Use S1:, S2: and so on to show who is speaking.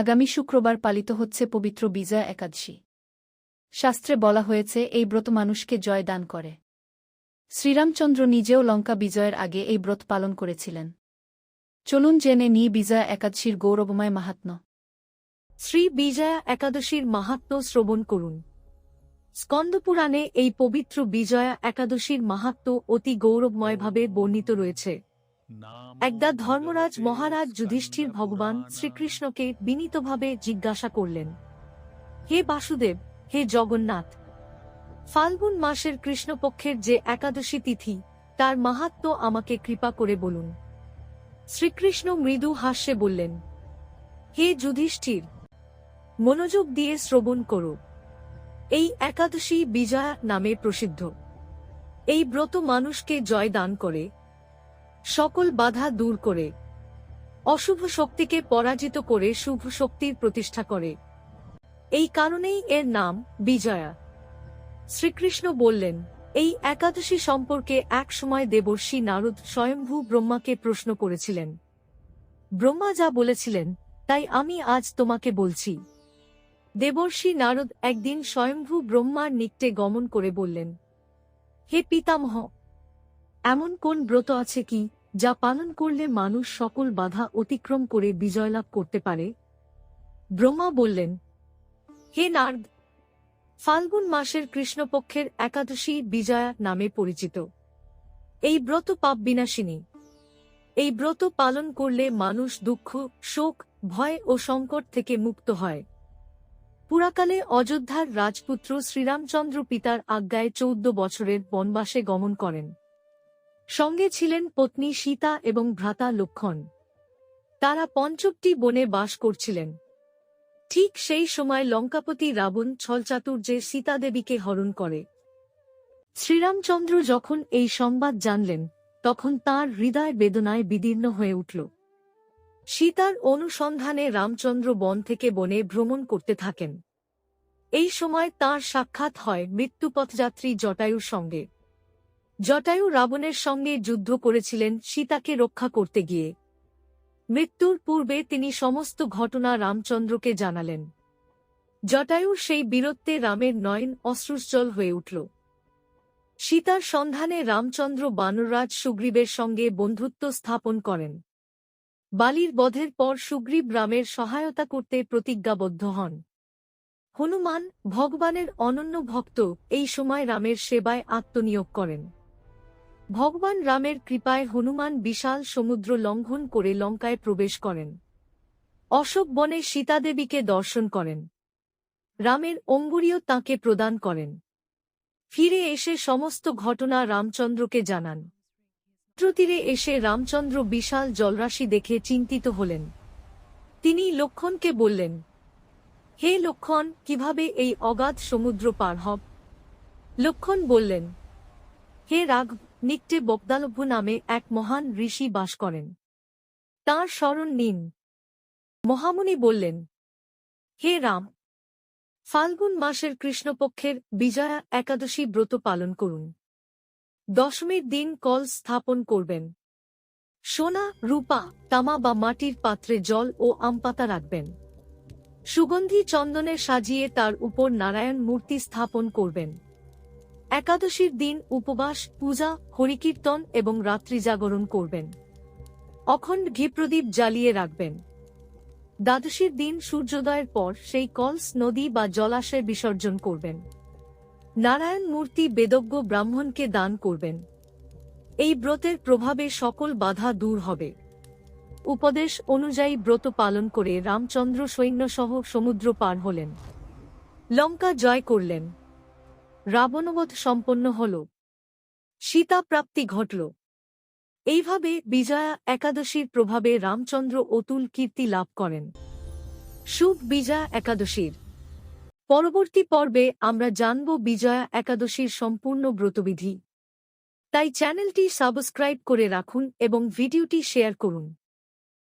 S1: আগামী শুক্রবার পালিত হচ্ছে পবিত্র বিজয়া একাদশী। শাস্ত্রে বলা হয়েছে, এই ব্রত মানুষকে জয় দান করে। শ্রীরামচন্দ্র নিজেও লঙ্কা বিজয়ের আগে এই ব্রত পালন করেছিলেন। চলুন জেনে নি বিজয়া একাদশীর গৌরবময় মাহাত্ম্য।
S2: শ্রী বিজয়া একাদশীর মাহাত্ম্য শ্রবণ করুন। স্কন্দপুরাণে এই পবিত্র বিজয়া একাদশীর মাহাত্ম্য অতি গৌরবময়ভাবে বর্ণিত রয়েছে। একদা ধর্মরাজ মহারাজ যুধিষ্ঠির ভগবান শ্রীকৃষ্ণকে বিনীতভাবে জিজ্ঞাসা করলেন, হে বাসুদেব, হে জগন্নাথ, ফাল্গুন মাসের কৃষ্ণপক্ষের যে একাদশী তিথি, তার মাহাত্ম্য আমাকে কৃপা করে বলুন। শ্রীকৃষ্ণ মৃদু হাস্যে বললেন, হে যুধিষ্ঠির, মনোযোগ দিয়ে শ্রবণ করো। এই একাদশী বিজয়া নামে প্রসিদ্ধ। এই ব্রত মানুষকে জয় দান করে সকল বাধা দূর করে। অশুভ শক্তিকে পরাজিত করে শুভ শক্তির প্রতিষ্ঠা করে। এই কারণেই এর নাম বিজয়া। শ্রীকৃষ্ণ বললেন, এই একাদশী সম্পর্কে এক সময় দেবর্ষী নারদ স্বয়ংভূ ব্রহ্মাকে প্রশ্ন করেছিলেন। ব্রহ্মা যা বলেছিলেন, তাই আমি আজ তোমাকে বলছি। দেবর্ষী নারদ একদিন স্বয়ংভূ ব্রহ্মার নিকটে গমন করে বললেন, হে পিতামহ, এমন কোন ব্রত আছে কি যা পালন করলে মানুষ সকল বাধা অতিক্রম করে বিজয়লাভ করতে পারে। ব্রহ্মা বললেন, হে নার্দ, ফাল্গুন মাসের কৃষ্ণপক্ষের একাদশী বিজয়া নামে পরিচিত। এই ব্রত পাপ বিনাশিনী। এই ব্রত পালন করলে মানুষ দুঃখ, শোক, ভয় ও সংকট থেকে মুক্ত হয়। পুরাকালে অযোধ্যার রাজপুত্র শ্রীরামচন্দ্র পিতার আজ্ঞায় চৌদ্দ বছরের বনবাসে গমন করেন। সঙ্গে ছিলেন পত্নী সীতা এবং ভ্রাতা লক্ষণ। তারা পঞ্চকটি বনে বাস করছিলেন। ঠিক সেই সময় লঙ্কাপতি রাবণ ছলচাতুর্যে সীতাদেবীকে হরণ করে। শ্রীরামচন্দ্র যখন এই সংবাদ জানলেন, তখন তার হৃদয় বেদনায় বিদীর্ণ হয়ে উঠল। সীতার অনুসন্ধানে রামচন্দ্র বন থেকে বনে ভ্রমণ করতে থাকেন। এই সময় তার সাক্ষাৎ হয় মৃত্যুপথযাত্রী জটায়ুর সঙ্গে। জটায়ু রাবণের সঙ্গে যুদ্ধ করেছিলেন সীতাকে রক্ষা করতে গিয়ে। মৃত্যুর পূর্বে তিনি সমস্ত ঘটনা রামচন্দ্রকে জানালেন। জটায়ুর সেই বীরত্বে রামের নয়ন অশ্রুজ্জ্বল হয়ে উঠল। সীতার সন্ধানে রামচন্দ্র বানররাজ সুগ্রীবের সঙ্গে বন্ধুত্ব স্থাপন করেন। বালির বধের পর সুগ্রীব রামের সহায়তা করতে প্রতিজ্ঞাবদ্ধ হন। হনুমান, ভগবানের অনন্য ভক্ত, এই সময় রামের সেবায় আত্মনিয়োগ করেন। ভগবান রামের কৃপায় হনুমান বিশাল সমুদ্র লঙ্ঘন করে লঙ্কায় প্রবেশ করেন। অশোক বনে সীতাদেবীকে দর্শন করেন। রামের অঙ্গুরীয় তাঁকে প্রদান করেন। ফিরে এসে সমস্ত ঘটনা রামচন্দ্রকে জানান। তীরে এসে রামচন্দ্র বিশাল জলরাশি দেখে চিন্তিত হলেন। তিনি লক্ষণকে বললেন, হে লক্ষণ, কীভাবে এই অগাধ সমুদ্র পার হব? লক্ষণ বললেন, হে রাঘ নিকটে বকদালভ্য নামে এক মহান ঋষি বাস করেন। তাঁর স্মরণ নিন। মহামুনি বললেন, হে রাম, ফাল্গুন মাসের কৃষ্ণপক্ষের বিজয়া একাদশী ব্রত পালন করুন। দশমীর দিন কল স্থাপন করবেন। সোনা, রূপা, তামা বা মাটির পাত্রে জল ও আমপাতা রাখবেন। সুগন্ধি চন্দনে সাজিয়ে তার উপর নারায়ণ মূর্তি স্থাপন করবেন। একাদশীর দিন উপবাস, পূজা, হরিকীর্তন এবং রাত্রি জাগরণ করবেন। অখণ্ড ঘিপ্রদীপ জ্বালিয়ে রাখবেন। দ্বাদশীর দিন সূর্যোদয়ের পর সেই কলস, নদী বা জলাশয়ে বিসর্জন করবেন। নারায়ণ মূর্তি বেদজ্ঞ ব্রাহ্মণকে দান করবেন। এই ব্রতের প্রভাবে সকল বাধা দূর হবে। উপদেশ অনুযায়ী ব্রত পালন করে রামচন্দ্র সৈন্যসহ সমুদ্র পার হলেন। লঙ্কা জয় করলেন। রাবণবধ সম্পন্ন হল। সীতা প্রাপ্তি ঘটল। এইভাবে বিজয়া একাদশীর প্রভাবে রামচন্দ্র অতুল কীর্তি লাভ করেন। শুভ বিজয়া একাদশীর। পরবর্তী পর্বে আমরা জানব বিজয়া একাদশীর সম্পূর্ণ ব্রতবিধি। তাই চ্যানেলটি সাবস্ক্রাইব করে রাখুন এবং ভিডিওটি শেয়ার করুন।